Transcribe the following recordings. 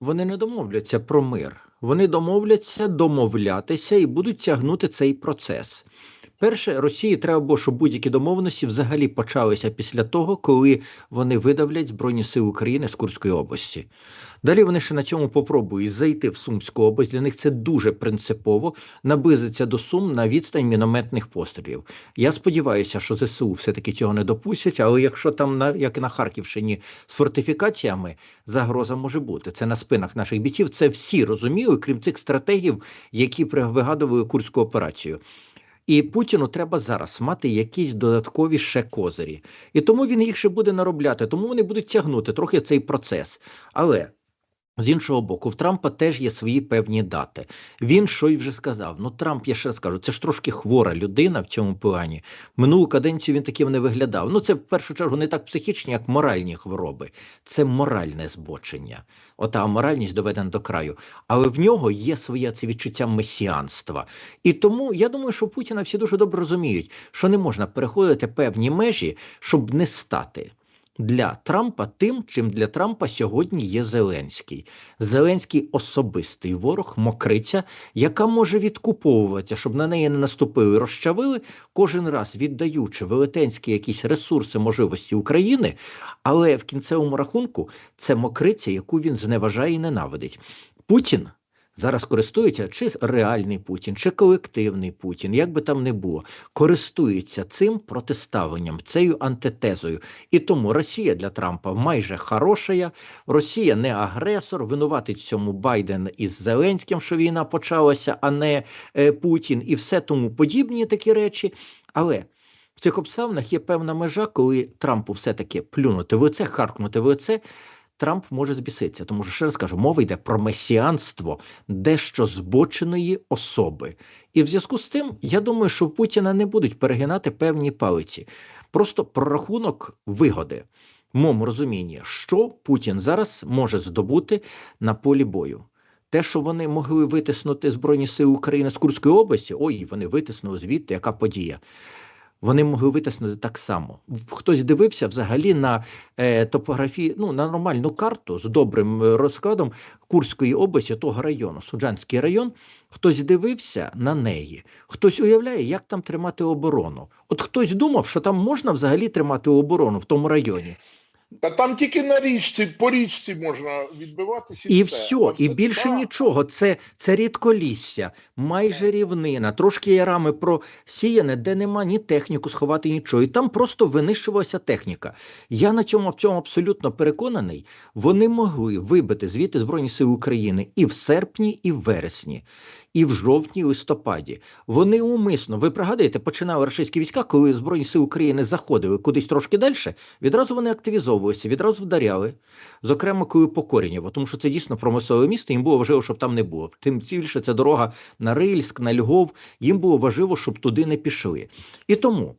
Вони не домовляться про мир. Вони домовляться домовлятися і будуть тягнути цей процес. Перше, Росії треба було, щоб будь-які домовленості взагалі почалися після того, коли вони видавлять Збройні Сили України з Курської області. Далі вони ще на цьому попробують зайти в Сумську область. Для них це дуже принципово наблизиться до Сум на відстань мінометних пострілів. Я сподіваюся, що ЗСУ все-таки цього не допустять, але якщо там, на, як і на Харківщині, з фортифікаціями загроза може бути. Це на спинах наших бійців. Це всі розуміли, крім цих стратегів, які вигадували курську операцію. І Путіну треба зараз мати якісь додаткові ще козирі. І тому він їх ще буде наробляти, тому вони будуть тягнути трохи цей процес. Але з іншого боку, в Трампа теж є свої певні дати. Він що й вже сказав. Ну, Трамп, я ще раз кажу, це ж трошки хвора людина в цьому плані. Минулу каденцію він таким не виглядав. Ну, це в першу чергу не так психічні, як моральні хвороби. Це моральне збочення. Ота моральність доведена до краю. Але в нього є своє це відчуття месіанства. І тому я думаю, що Путіна всі дуже добре розуміють, що не можна переходити певні межі, щоб не стати. Для Трампа тим, чим для Трампа сьогодні є Зеленський. Зеленський особистий ворог, мокриця, яка може відкуповуватися, щоб на неї не наступили, розчавили, кожен раз віддаючи велетенські якісь ресурси, можливості України, але в кінцевому рахунку це мокриця, яку він зневажає і ненавидить. Путін зараз користується чи реальний Путін, чи колективний Путін, як би там не було, користується цим протиставленням, цією антитезою. І тому Росія для Трампа майже хороша, Росія не агресор, винуватить цьому Байден із Зеленським, що війна почалася, а не е, Путін, і все тому подібні такі речі. Але в цих обставинах є певна межа, коли Трампу все-таки плюнути в лице, харкнути в лице. Трамп може збіситися, тому що ще раз кажу, мова йде про месіанство дещо збоченої особи. І в зв'язку з тим, я думаю, що Путіна не будуть перегинати певні палиці. Просто прорахунок вигоди. В моєму розумінні, що Путін зараз може здобути на полі бою. Те, що вони могли витиснути Збройні Сили України з Курської області, ой, вони витиснули звідти, яка подія. Вони могли витиснути так само. Хтось дивився взагалі на е, топографію, ну на нормальну карту з добрим е, розкладом Курської області, того району, Суджанський район. Хтось дивився на неї, хтось уявляє, як там тримати оборону. От хтось думав, що там можна взагалі тримати оборону в тому районі. Та там тільки на річці, по річці можна відбиватися І все. все, і більше так. нічого. Це, це рідколісся, майже рівнина, трошки ярами просіяне, де нема ні техніку сховати, нічого. І там просто винищувалася техніка. Я на цьому в цьому абсолютно переконаний. Вони могли вибити звідти Збройні Сили України і в серпні, і в вересні, і в жовтні, і листопаді. Вони умисно, ви пригадуєте, починали російські війська, коли Збройні Сили України заходили кудись трошки далі, відразу вони активізовувалися, відразу вдаряли. Зокрема, коли по бо тому що це дійсно промислове місто, їм було важливо, щоб там не було. Тим більше це дорога на Рильськ, на Львов. Їм було важливо, щоб туди не пішли. І тому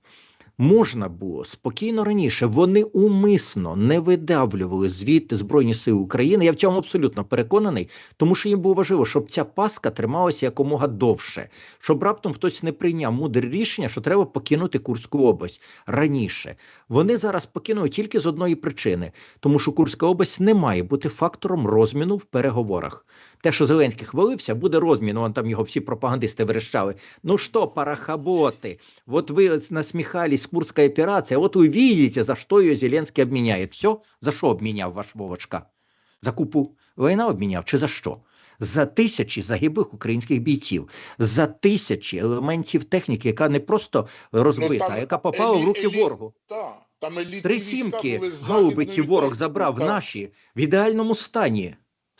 можна було спокійно раніше. Вони умисно не видавлювали звідти Збройні Сили України. Я в цьому абсолютно переконаний, тому що їм було важливо, щоб ця паска трималася якомога довше, щоб раптом хтось не прийняв мудре рішення, що треба покинути Курську область раніше. Вони зараз покинули тільки з одної причини, тому що Курська область не має бути фактором розміну в переговорах. Те, що Зеленський хвалився, буде розмін. Вон там його всі пропагандисти верещали. Ну що, парахаботи, вот вы насмехались, Курская операция, вот вы видите, за что ее Зеленский обменяет. Все? За що обміняв ваш Вовочка? За купу війна обміняв чи за що? За тисячі загиблих українських бійців, за тисячі елементів техніки, яка не просто розбита, Ну, там а яка попала в руки елі- ворогу. Так, там Три сімки гаубиці ворог забрав так. наші в ідеальному стані.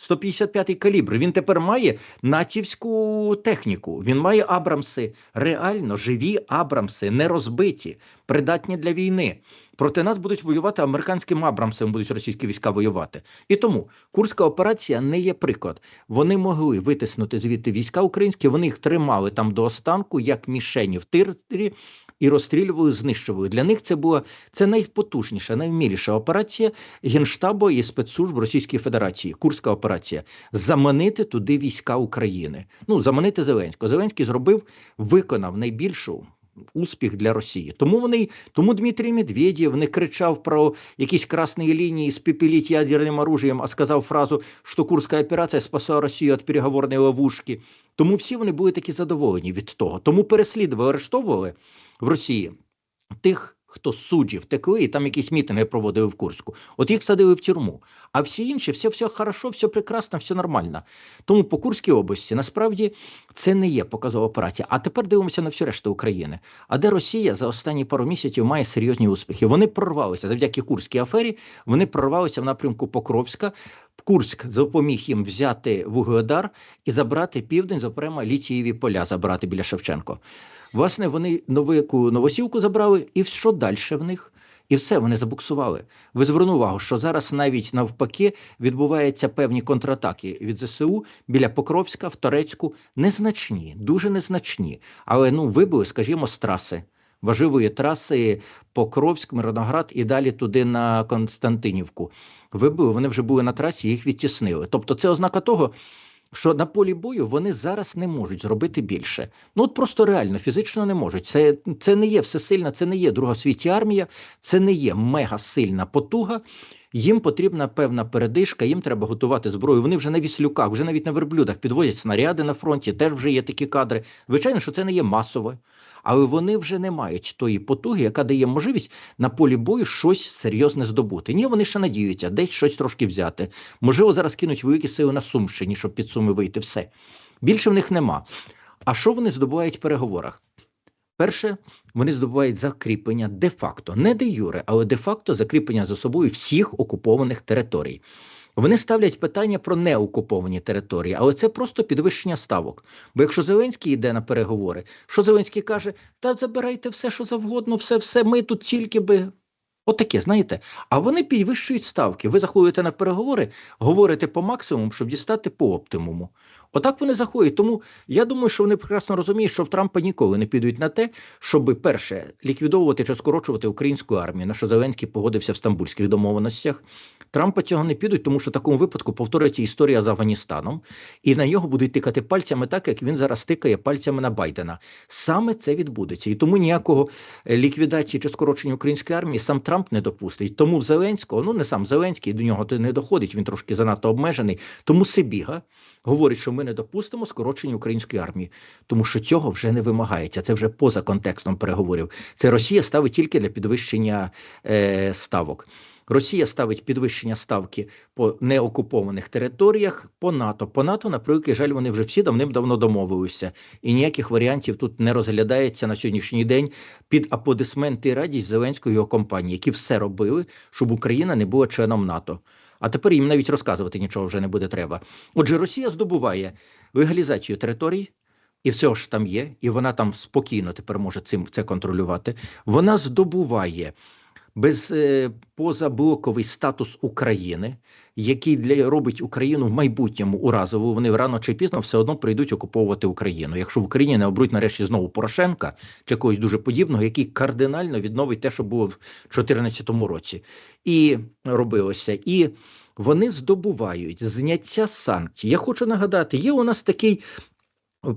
155-й калібр. Він тепер має націвську техніку. Він має Абрамси, реально живі Абрамси, не розбиті, придатні для війни. Проти нас будуть воювати американським Абрамсом, будуть російські війська воювати. І тому Курська операція не є приклад. Вони могли витиснути звідти війська українські, вони їх тримали там до останку, як мішені в тирі, і розстрілювали, знищували. Для них це була це найпотужніша, найвміліша операція Генштабу і спецслужб Російської Федерації, Курська операція. Заманити туди війська України. Ну, заманити Зеленського. Зеленський зробив, виконав найбільшу успіх для Росії. Тому вони, тому Дмитрій Медведєв не кричав про якісь красні лінії спепеліть ядерним оружием, а сказав фразу, що Курська операція спасла Росію від переговорної ловушки. Тому всі вони були такі задоволені від того. Тому переслідували, арештовували в Росії тих, хто судді втекли, і там якісь мітинги проводили в Курську. От їх садили в тюрму. А всі інші, все, все хорошо, все прекрасно, все нормально. Тому по Курській області насправді це не є показова операція. А тепер дивимося на всю решту України. А де Росія за останні пару місяців має серйозні успіхи? Вони прорвалися завдяки Курській афері. Вони прорвалися в напрямку Покровська. Курськ допоміг їм взяти Вугледар і забрати південь, зокрема літієві поля, забрати біля Шевченко. Власне, вони новику новосілку забрали, і що далі в них? І все, вони забуксували. Ви звернули увагу, що зараз навіть навпаки відбуваються певні контратаки від ЗСУ біля Покровська, в Торецьку. Незначні, дуже незначні. Але ну вибили, скажімо, з траси. Важливої траси Покровськ, Мироноград і далі туди на Константинівку. Вибили, вони вже були на трасі, їх відтіснили. Тобто, це ознака того, що на полі бою вони зараз не можуть зробити більше. Ну от просто реально фізично не можуть. Це, це не є всесильна, це не є друга світі армія, це не є мегасильна потуга. Їм потрібна певна передишка, їм треба готувати зброю. Вони вже на віслюках, вже навіть на верблюдах підвозять снаряди на фронті. Теж вже є такі кадри. Звичайно, що це не є масово, але вони вже не мають тої потуги, яка дає можливість на полі бою щось серйозне здобути. Ні, вони ще надіються, десь щось трошки взяти. Можливо, зараз кинуть великі сили на Сумщині, щоб під Суми вийти. Все більше в них нема. А що вони здобувають в переговорах? Перше, вони здобувають закріплення де-факто, не де юре, але де-факто закріплення за собою всіх окупованих територій. Вони ставлять питання про неокуповані території, але це просто підвищення ставок. Бо якщо Зеленський йде на переговори, що Зеленський каже: та забирайте все, що завгодно, все, все, ми тут тільки би. Отаке, знаєте, а вони підвищують ставки. Ви заходите на переговори, говорите по максимуму, щоб дістати по оптимуму. Отак вони заходять. Тому я думаю, що вони прекрасно розуміють, що в Трампа ніколи не підуть на те, щоб перше ліквідовувати чи скорочувати українську армію, на що Зеленський погодився в стамбульських домовленостях. Трампа цього не підуть, тому що в такому випадку повторюється історія з Афганістаном, і на нього будуть тикати пальцями, так як він зараз тикає пальцями на Байдена. Саме це відбудеться, і тому ніякого е, ліквідації чи скорочення української армії сам Трамп не допустить. Тому в Зеленського, ну не сам Зеленський, до нього не доходить. Він трошки занадто обмежений. Тому Сибіга говорить, що ми не допустимо скорочення української армії, тому що цього вже не вимагається. Це вже поза контекстом переговорів. Це Росія ставить тільки для підвищення е, ставок. Росія ставить підвищення ставки по неокупованих територіях по НАТО. По НАТО, на превеликий жаль, вони вже всі давним-давно домовилися, і ніяких варіантів тут не розглядається на сьогоднішній день під аплодисменти і радість Зеленської його компанії, які все робили, щоб Україна не була членом НАТО. А тепер їм навіть розказувати нічого вже не буде треба. Отже, Росія здобуває легалізацію територій. І все ж там є, і вона там спокійно тепер може цим це контролювати. Вона здобуває без е, позаблоковий статус України, який для робить Україну в майбутньому уразову. Вони рано чи пізно все одно прийдуть окуповувати Україну. Якщо в Україні не обруть нарешті знову Порошенка чи когось дуже подібного, який кардинально відновить те, що було в 2014 році, і робилося. І вони здобувають зняття санкцій. Я хочу нагадати, є у нас такий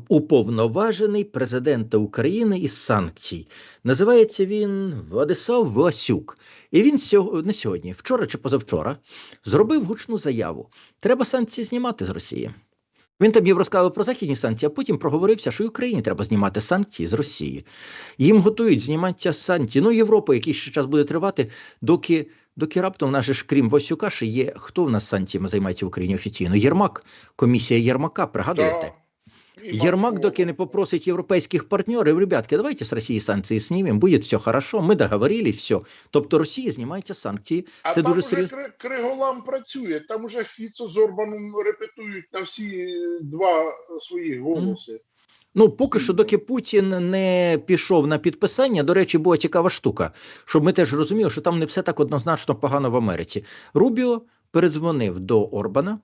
уповноважений президента України із санкцій. Називається він Владислав Власюк. І він сьо- не сьогодні, вчора чи позавчора, зробив гучну заяву. Треба санкції знімати з Росії. Він там їм розказав про західні санкції, а потім проговорився, що і Україні треба знімати санкції з Росії. Їм готують знімання санкцій. Ну, Європа якийсь ще час буде тривати, доки, доки раптом же ж крім Васюка, ще є хто в нас санкціями займається в Україні офіційно? Єрмак, комісія Єрмака, пригадуєте? Єрмак, доки не попросить європейських партнерів, ребятки, давайте з Росії санкції знімемо, буде все хорошо, ми договорились, все. Тобто Росії знімаються санкції. А Це там дуже уже серйозно. Кри- Криголам працює, там уже Фіцо з Орбаном репетують на всі е, два свої голоси. Ну, поки що, доки Путін не пішов на підписання, до речі, була цікава штука, щоб ми теж розуміли, що там не все так однозначно погано в Америці. Рубіо передзвонив до Орбана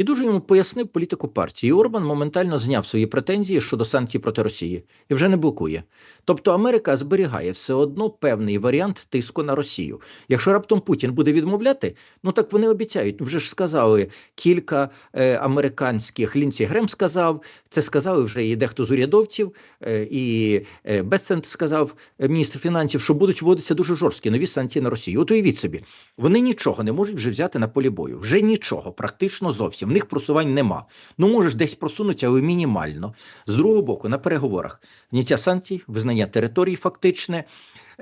І дуже йому пояснив політику партії. І Орбан моментально зняв свої претензії щодо санкцій проти Росії і вже не блокує. Тобто Америка зберігає все одно певний варіант тиску на Росію. Якщо раптом Путін буде відмовляти, ну так вони обіцяють. Вже ж сказали кілька е, американських Лінці Грем сказав, це сказали вже і дехто з урядовців, е, і е, Бесцент сказав е, міністр фінансів, що будуть вводитися дуже жорсткі нові санкції на Росію. От уявіть собі, вони нічого не можуть вже взяти на полі бою. Вже нічого, практично зовсім. В них просувань нема. Ну можеш десь просунутися, але мінімально. З другого боку, на переговорах зняття санкцій, визнання територій фактичне.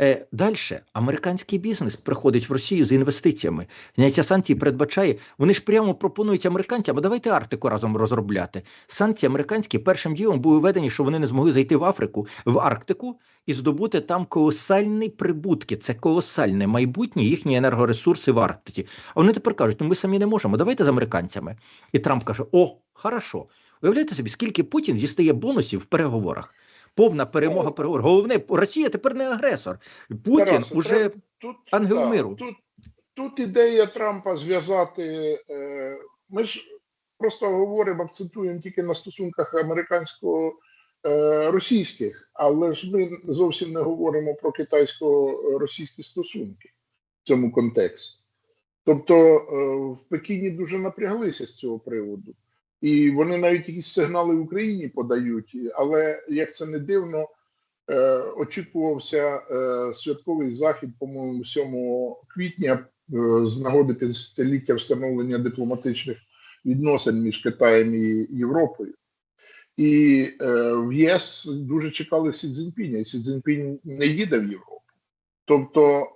Е, Далі американський бізнес приходить в Росію з інвестиціями. Зняття санкцій передбачає. Вони ж прямо пропонують американцям, а давайте Арктику разом розробляти. Санкції американські першим ділом були введені, що вони не змогли зайти в Африку, в Арктику і здобути там колосальні прибутки. Це колосальне майбутнє їхні енергоресурси в Арктиці. А вони тепер кажуть, ну ми самі не можемо. Давайте з американцями. І Трамп каже: О, хорошо. Уявляєте собі, скільки Путін дістає бонусів в переговорах. Повна перемога переговорів. Головне, Росія тепер не агресор. Путін Тарасе, уже тут, ангел так, миру. Тут, тут ідея Трампа зв'язати. Е, ми ж просто говоримо, акцентуємо тільки на стосунках американсько-російських, але ж ми зовсім не говоримо про китайсько-російські стосунки в цьому контексті. Тобто е, в Пекіні дуже напряглися з цього приводу. І вони навіть якісь сигнали в Україні подають, але як це не дивно, е, очікувався е, святковий захід, по-моєму, 7 квітня е, з нагоди 50-ліття встановлення дипломатичних відносин між Китаєм і Європою. І в ЄС дуже чекали Сі Цзіньпіня, і Сі Цзіньпінь не їде в Європу. Тобто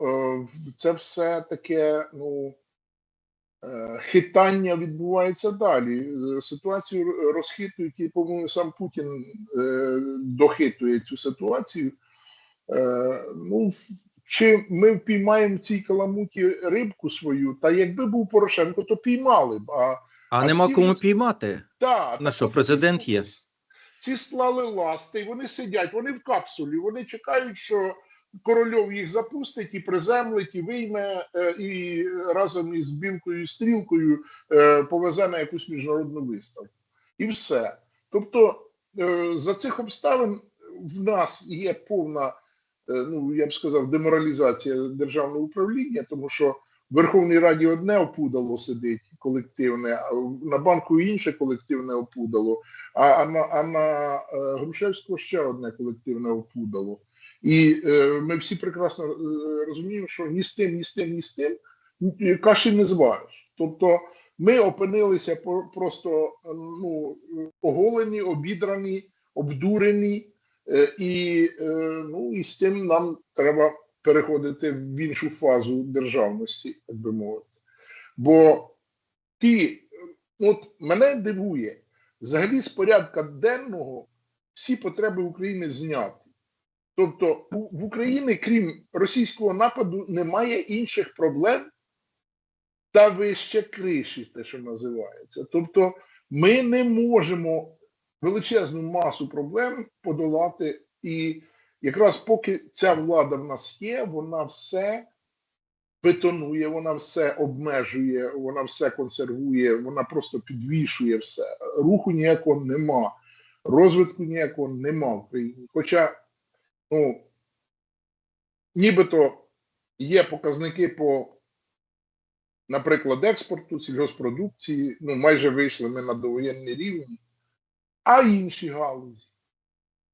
це все таке, ну. Е, Хитання відбувається далі. Е, Ситуацію розхитують, і, по-моєму, сам Путін е, дохитує цю ситуацію. Ну, чи ми впіймаємо в цій каламуті рибку свою, та якби був Порошенко, то піймали б. А, А, а нема ці кому піймати. та, На що, президент ці- є? Ці склали ласти, вони сидять, вони в капсулі, вони чекають, що корольов їх запустить і приземлить, і вийме, е, і разом із білкою і стрілкою е, повезе на якусь міжнародну виставку. І все. Тобто, е, за цих обставин в нас є повна, ну я б сказав, деморалізація державного управління, тому що в Верховній Раді одне опудало сидить колективне, а на банку інше колективне опудало, а, а на, а на Грушевського ще одне колективне опудало. І е, ми всі прекрасно е, розуміємо, що ні з тим, ні з тим, ні з тим каші не звариш. Тобто ми опинилися просто е, ну, оголені, обідрані, обдурені, е, і, е, ну, і з цим нам треба переходити в іншу фазу державності, так би мовити. Бо ті, е, от мене дивує, взагалі з порядка денного всі потреби України зняті. Тобто в Україні, крім російського нападу, немає інших проблем та вище криші, те, що називається. Тобто, ми не можемо величезну масу проблем подолати, і якраз поки ця влада в нас є, вона все бетонує, вона все обмежує, вона все консервує, вона просто підвішує все. Руху ніякого нема, розвитку ніякого нема в країні. Хоча ну, нібито є показники по, наприклад, експорту сільгоспродукції, ну, майже вийшли ми на довоєнний рівень, а інші галузі.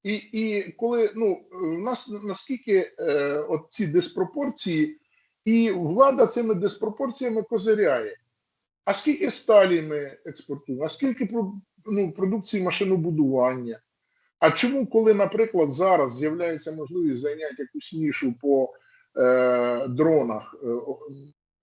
І, і коли ну, в нас наскільки е, от ці диспропорції, і влада цими диспропорціями козиряє. А скільки сталі ми експортуємо, а скільки ну, продукції машинобудування? А чому, коли, наприклад, зараз з'являється можливість зайняти якусь нішу по е, дронах е,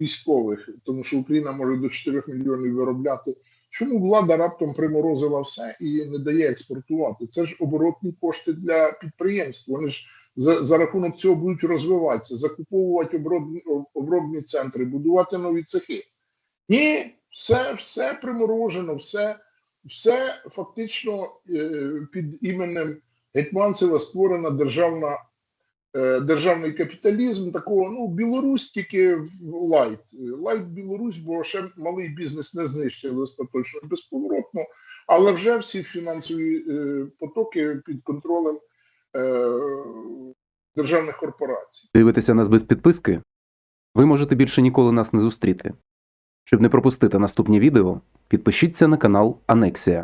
військових, тому що Україна може до 4 мільйонів виробляти, чому влада раптом приморозила все і не дає експортувати? Це ж оборотні кошти для підприємств. Вони ж за, за рахунок цього будуть розвиватися, закуповувати обробні, обробні центри, будувати нові цехи. Ні, все, все приморожено, все, все фактично е, під іменем Гетьманцева створена державна е, державний капіталізм, такого ну Білорусь тільки в лайт. Лайт Білорусь, бо ще малий бізнес не знищили остаточно безповоротно, але вже всі фінансові е, потоки під контролем державних корпорацій. Дивитеся нас без підписки? Ви можете більше ніколи нас не зустріти. Щоб не пропустити наступні відео, підпишіться на канал Анексія.